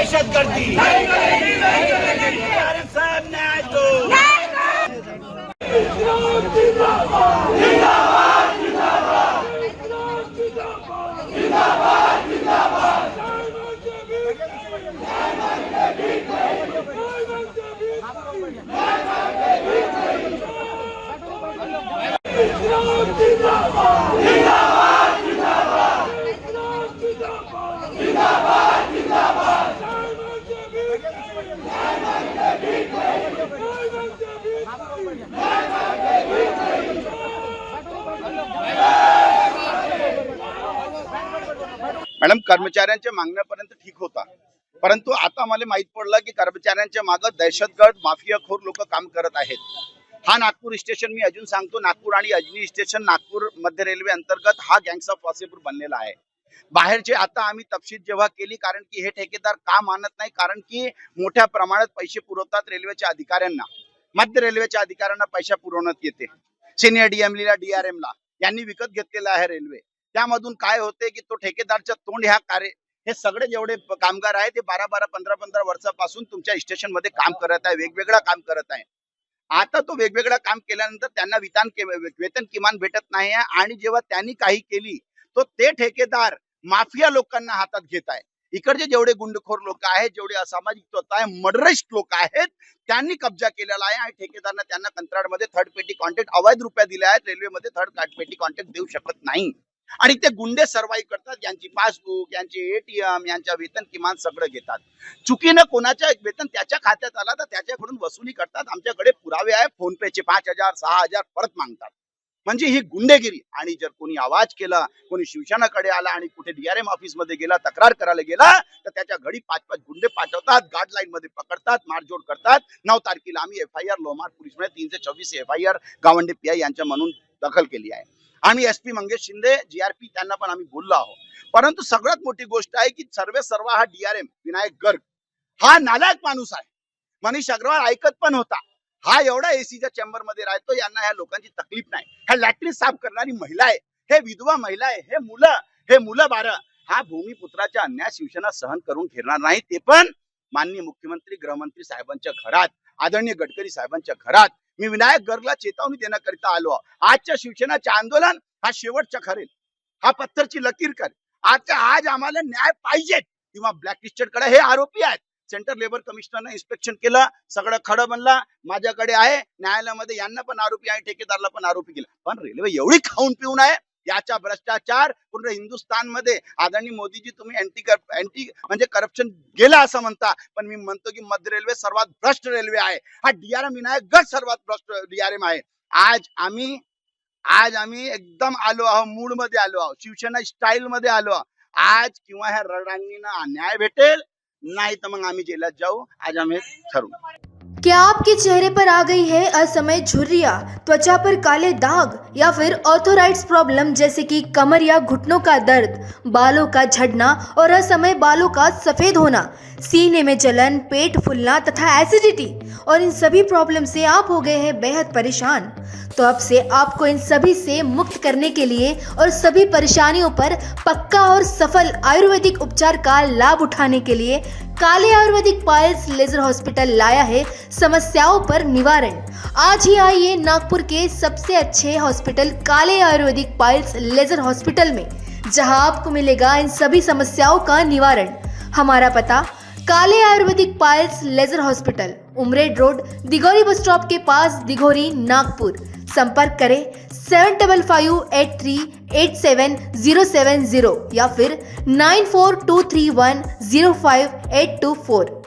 दहशतगर्दी अरे मॅडम कर्मचाऱ्यांच्या मागण्यापर्यंत ठीक होता. परंतु आता मला माहीत पडलं की कर्मचाऱ्यांच्या मागं दहशतगर्द माफियाखोर लोक काम करत आहेत. हा नागपूर स्टेशन मी अजून सांगतो. नागपूर आणि अजनी स्टेशन नागपूर मध्य रेल्वे अंतर्गत हा गँग्स ऑफ वासेपूर बनलेला आहे. बाहेरचे आता आम्ही तपशील जेव्हा केली कारण की हे ठेकेदार का मानत नाही? कारण की मोठ्या प्रमाणात पैसे पुरवतात रेल्वेच्या अधिकाऱ्यांना. मध्य रेल्वेच्या अधिकाऱ्यांना पैसा पुरवण्यात येते. सिनियर डीएमली ला डीआरएम ला यांनी विकत घेतलेला आहे रेल्वे. त्यामधून काय होते की तो ठेकेदारच्या तोंड ह्या कार्य हे सगळे जेवढे कामगार आहे ते बारा बारा पंधरा पंधरा वर्षापासून तुमच्या स्टेशनमध्ये काम करत आहे वेगवेगळा काम करत आहे. आता तो वेगवेगळा काम केल्यानंतर त्यांना विधान के- वेतन किमान भेटत नाही आहे आणि जेव्हा त्यांनी काही केली तो ते ठेकेदार माफिया लोकांना हातात घेत आहे. इकडचे जेवढे गुंडखोर लोक आहेत जेवढे असामाजिक तत्व आहे मर्डरिस्ट लोक आहेत त्यांनी कब्जा केलेला आहे आणि ठेकेदारांना त्यांना कंत्राटमध्ये थर्ड पेटी कॉन्ट्रॅक्ट अवैध रुपया दिले आहेत रेल्वेमध्ये थर्ड पेटी कॉन्ट्रॅक्ट देऊ शकत नाही. आणि ते गुंडे सर्वाईव्ह करतात. यांची पासबुक यांचे एटीएम यांच्या वेतन किमान सगळं घेतात. चुकीनं कोणाच्या वेतन त्याच्या खात्यात आला तर त्याच्याकडून वसुली करतात. आमच्याकडे पुरावे आहे फोन पेचे पाच हजार सहा हजार परत मागतात. म्हणजे ही गुंडेगिरी. आणि जर कोणी आवाज केला कोणी शिवसेनाकडे आला आणि कुठे डीआरएम ऑफिसमध्ये गेला तक्रार करायला गेला तर त्याच्या घडी पाच पाच गुंडे पाठवतात गार्डलाईन मध्ये पकडतात मारझोड करतात. नऊ तारखेला आम्ही एफ आय आर लोमार पोलीसमध्ये तीनशे चोवीस F I R Gawande P I यांच्या म्हणून दखल केली आहे. आम्ही S P Mangesh Shinde GRP त्यांना पण आम्ही बोललो आहोत. परंतु सगळ्यात मोठी गोष्ट आहे की सर्वे सर्व हा डीआरएम विनायक गर्ग. हा नालायक माणूस आहे. मनीष अग्रवाल ऐकत पण होता. हा एवढा एसीच्या चेंबरमध्ये राहतो यांना ह्या लोकांची तकलीफ नाही. ह्या लॅटरी साफ करणारी महिला आहे. हे विधवा महिला आहे. हे मुलं हे मुलं बारं हा भूमिपुत्राच्या अन्याय शिवसेना सहन करून घेणार नाही ते पण माननीय मुख्यमंत्री गृहमंत्री साहेबांच्या घरात आदरणीय गडकरी साहेबांच्या घरात. मी विनायक गर्गला चेतावणी देण्याकरिता आलो. आजच्या शिवसेनाचे आंदोलन हा शेवटचा खरेल हा पत्थरची लकीर कर आजच्या आज आम्हाला न्याय पाहिजे किंवा ब्लॅक लिस्टेडकडे हे आरोपी आहेत. सेंट्रल लेबर कमिशनरनं इन्स्पेक्शन केलं सगळं खडं बनलं माझ्याकडे आहे. न्यायालयामध्ये यांना पण आरोपी आहे ठेकेदारला पण आरोपी केला. पण रेल्वे एवढी खाऊन पिऊन आहे याचा भ्रष्टाचार पूर्ण हिंदुस्थानमध्ये आदरणीय मोदीजी तुम्ही अँटी अँटी म्हणजे करप्शन गेला असं म्हणता पण मी म्हणतो की मध्य रेल्वे सर्वात भ्रष्ट रेल्वे आहे. हा डीआरएम विनायक गट सर्वात भ्रष्ट डीआरएम आहे. आज आम्ही आज आम्ही एकदम आलो आहोत मूडमध्ये आलो आहोत शिवसेना स्टाईल मध्ये आलो आहोत. आज किंवा ह्या रडांनीना न्याय भेटेल नाही तर मग आम्ही जेलात जाऊ आज आम्ही ठरवू. क्या आपके चेहरे पर आ गई है असमय झुर्रिया? त्वचा पर काले दाग? या फिर ऑर्थोराइड्स प्रॉब्लम जैसे कि कमर या घुटनों का दर्द, बालों का झड़ना और असमय बालों का सफ़ेद होना, सीने में जलन, पेट फूलना तथा एसिडिटी और इन सभी प्रॉब्लम से आप हो गए हैं बेहद परेशान। तो अब से आपको इन सभी से मुक्त करने के लिए और सभी परेशानियों पर पक्का और सफल आयुर्वेदिक उपचार का लाभ उठाने के लिए काले आयुर्वेदिक पायल्स लेजर हॉस्पिटल लाया है। समस्याओं पर निवारण। आज ही आइए नागपुर के सबसे अच्छे हॉस्पिटल काले आयुर्वेदिक पायल्स लेजर हॉस्पिटल में, जहाँ आपको मिलेगा इन सभी समस्याओं का निवारण। हमारा पता, Kale Ayurvedic piles laser hospital Umred road, Dighori bus stop के पास, दिघोरी, नागपुर। संपर्क करें seven double five eight three eight seven zero seven zero या फिर nine four two three one zero five eight two four.